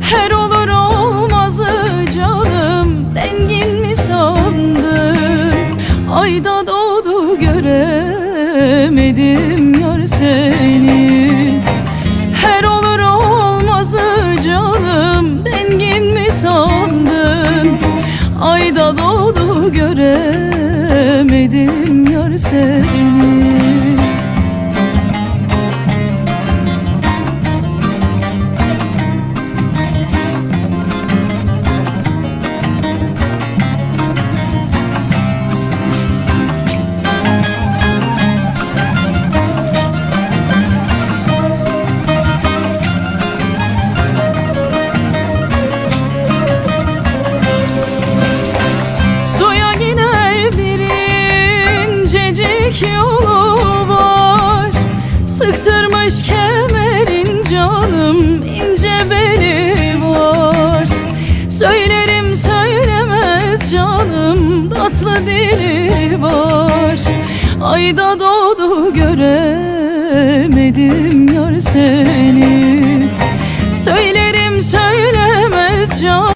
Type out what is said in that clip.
Her olur olmazı canım Dengin mi sandın? Ayda doğdu göremedim yar seni. Her olur olmazı canım Dengin mi sandın? Ayda doğdu göremedim yar seni. İncecik yolu var. Sıktırmış kemerin canım ince beli var. Söylerim söylemez canım tatlı dili var. Ayda doğdu göremedim yar seni. Söylerim söylemez canım